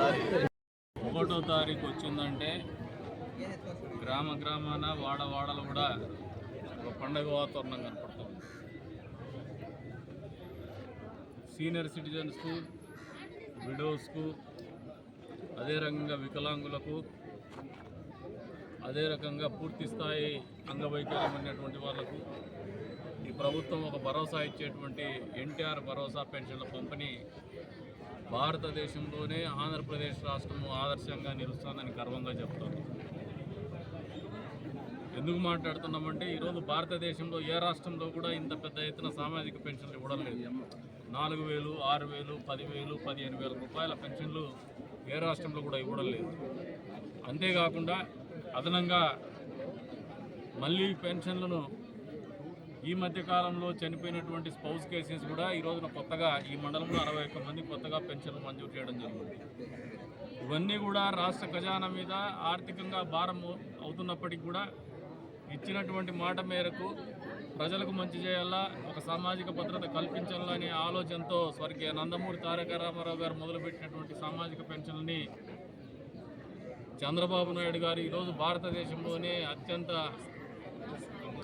ఒకటో తారీఖు వచ్చిందంటే గ్రామ గ్రామాన వాడ వాడలు కూడా ఒక పండగ వాతావరణం కనపడుతుంది. సీనియర్ సిటిజన్స్కు విడోస్కు అదే రకంగా వికలాంగులకు అదే రకంగా పూర్తి స్థాయి అంగవైకల్యం ఉన్నటువంటి వాళ్ళకు ఈ ప్రభుత్వం ఒక భరోసా ఇచ్చేటువంటి ఎన్టీఆర్ భరోసా పెన్షన్ల పంపిణీ భారతదేశంలోనే ఆంధ్రప్రదేశ్ రాష్ట్రము ఆదర్శంగా నిలుస్తుందని గర్వంగా చెప్తాను ఎందుకు మాట్లాడుతున్నామంటే ఈరోజు భారతదేశంలో ఏ రాష్ట్రంలో కూడా ఇంత పెద్ద ఎత్తున సామాజిక పెన్షన్లు ఇవ్వడం లేదు. నాలుగు వేలు ఆరు వేలు పదివేలు పదిహేను వేల రూపాయల పెన్షన్లు ఏ రాష్ట్రంలో కూడా ఇవ్వడం లేదు. అంతేకాకుండా అదనంగా మళ్ళీ పెన్షన్లను ఈ మధ్యకాలంలో చనిపోయినటువంటి స్పౌస్ కేసెస్ కూడా ఈ రోజున కొత్తగా ఈ మండలంలో అరవై ఒక్క మంది కొత్తగా పెన్షన్లు మంజూరు చేయడం జరిగింది. ఇవన్నీ కూడా రాష్ట్ర ఖజానా మీద ఆర్థికంగా భారం అవుతున్నప్పటికీ కూడా ఇచ్చినటువంటి మాట మేరకు ప్రజలకు మంచి చేయాలా ఒక సామాజిక భద్రత కల్పించాలనే ఆలోచనతో స్వర్గీయ నందమూరి తారక రామారావు గారు మొదలుపెట్టినటువంటి సామాజిక పెన్షన్ని చంద్రబాబు నాయుడు గారు ఈరోజు భారతదేశంలోనే అత్యంత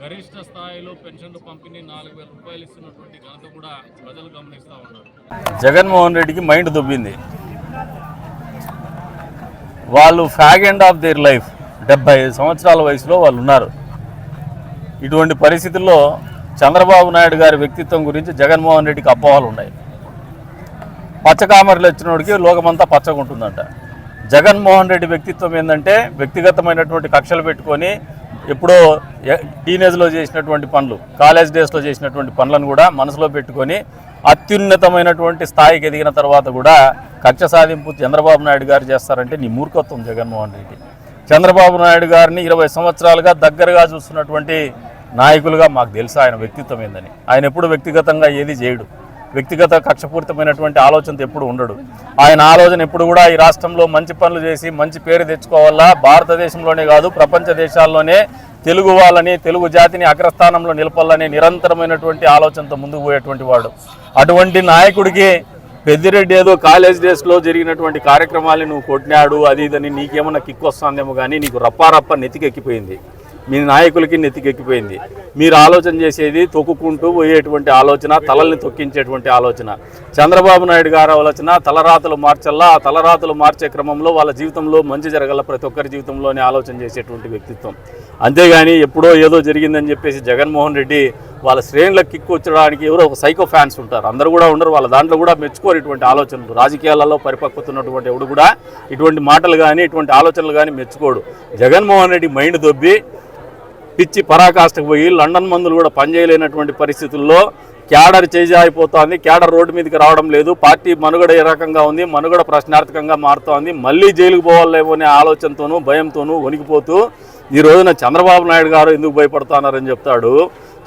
గరిష్ట స్థాయిలో పెన్షన్లు పంపిణీ నాలుగు వేల రూపాయలు ఇస్తున్నటువంటి ఘనత కూడా ప్రజలు గమనిస్తూ ఉన్నారు. జగన్మోహన్ రెడ్డికి మైండ్ దుబ్బింది. వాళ్ళు fag end of their life. డెబ్బై ఐదు సంవత్సరాల వయసులో వాళ్ళు ఉన్నారు. ఇటువంటి పరిస్థితుల్లో చంద్రబాబు నాయుడు గారి వ్యక్తిత్వం గురించి జగన్మోహన్ రెడ్డికి అపోహలు ఉన్నాయి. పచ్చకామరలు వచ్చినోడికి లోకమంతా పచ్చగా ఉంటుందంట జగన్మోహన్ రెడ్డి వ్యక్తిత్వం ఏంటంటే వ్యక్తిగతమైనటువంటి కక్షలు పెట్టుకొని ఎప్పుడో టీనేజ్లో చేసినటువంటి పనులు కాలేజ్ డేస్లో చేసినటువంటి పనులను కూడా మనసులో పెట్టుకొని అత్యున్నతమైనటువంటి స్థాయికి ఎదిగిన తర్వాత కూడా కక్ష సాధింపు చంద్రబాబు నాయుడు గారు చేస్తారంటే నీ మూర్ఖత్వం జగన్మోహన్ రెడ్డి. చంద్రబాబు నాయుడు గారిని ఇరవై సంవత్సరాలుగా దగ్గరగా చూస్తున్నటువంటి నాయకులుగా మాకు తెలుసు ఆయన వ్యక్తిత్వం ఏందని. ఆయన ఎప్పుడు వ్యక్తిగతంగా ఏది చేయడు. వ్యక్తిగత కక్షపూరితమైనటువంటి ఆలోచనతో ఎప్పుడు ఉండడు. ఆయన ఆలోచన ఎప్పుడు కూడా ఈ రాష్ట్రంలో మంచి పనులు చేసి మంచి పేరు తెచ్చుకోవాలా? భారతదేశంలోనే కాదు ప్రపంచ దేశాల్లోనే తెలుగు వాళ్ళని తెలుగు జాతిని అగ్రస్థానంలో నిలపాలని నిరంతరమైనటువంటి ఆలోచనతో ముందుకు పోయేటువంటి వాడు. అటువంటి నాయకుడికి పెద్దిరెడ్డి ఏదో కాలేజ్ డేస్లో జరిగినటువంటి కార్యక్రమాలు నువ్వు కొట్టినాడు అది ఇదని నీకేమన్నా కిక్ వస్తుందేమో కానీ నీకు రప్పారప్ప నెత్తికెక్కిపోయింది. మీ నాయకులకి నెత్తికెక్కిపోయింది. మీరు ఆలోచన చేసేది తొక్కుకుంటూ పోయేటువంటి ఆలోచన తలల్ని తొక్కించేటువంటి ఆలోచన. చంద్రబాబు నాయుడు గారి ఆలోచన తలరాతలు మార్చల్లా ఆ తలరాతలు మార్చే క్రమంలో వాళ్ళ జీవితంలో మంచి జరగల ప్రతి ఒక్కరి జీవితంలోనే ఆలోచన చేసేటువంటి వ్యక్తిత్వం. అంతేగాని ఎప్పుడో ఏదో జరిగిందని చెప్పేసి జగన్మోహన్ రెడ్డి వాళ్ళ శ్రేణులకు కిక్కు వచ్చడానికి ఎవరో ఒక సైకో ఫ్యాన్స్ ఉంటారు. అందరూ కూడా ఉండరు వాళ్ళ దాంట్లో కూడా మెచ్చుకోరు ఇటువంటి ఆలోచనలు. రాజకీయాలలో పరిపక్వత ఉన్నటువంటి ఎవడు కూడా ఇటువంటి మాటలు కానీ ఇటువంటి ఆలోచనలు కానీ మెచ్చుకోడు. జగన్మోహన్ రెడ్డి మైండ్ దొబ్బి పిచ్చి పరాకాష్ఠకు పోయి లండన్ మందులు కూడా పనిచేయలేనటువంటి పరిస్థితుల్లో క్యాడర్ చేజారిపోతోంది క్యాడర్ రోడ్డు మీదకి రావడం లేదు. పార్టీ మనుగడ ఏ రకంగా ఉంది? మనుగడ ప్రశ్నార్థకంగా మారుతోంది. మళ్ళీ జైలుకు పోవాలేమో అనే ఆలోచనతోనూ భయంతోనూ వణికిపోతూ ఈ రోజున చంద్రబాబు నాయుడు గారు ఎందుకు భయపడుతున్నారని చెప్తాడు.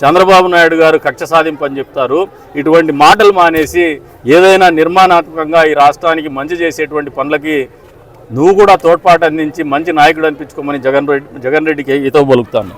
చంద్రబాబు నాయుడు గారు కక్ష సాధింపు అని చెప్తారు. ఇటువంటి మాటలు మానేసి ఏదైనా నిర్మాణాత్మకంగా ఈ రాష్ట్రానికి మంచి చేసేటువంటి పనులకి నువ్వు కూడా తోడ్పాటు అందించి మంచి నాయకుడు అనిపించుకోమని జగన్ రెడ్డి జగన్ రెడ్డికి ఇతో బలుకుతాను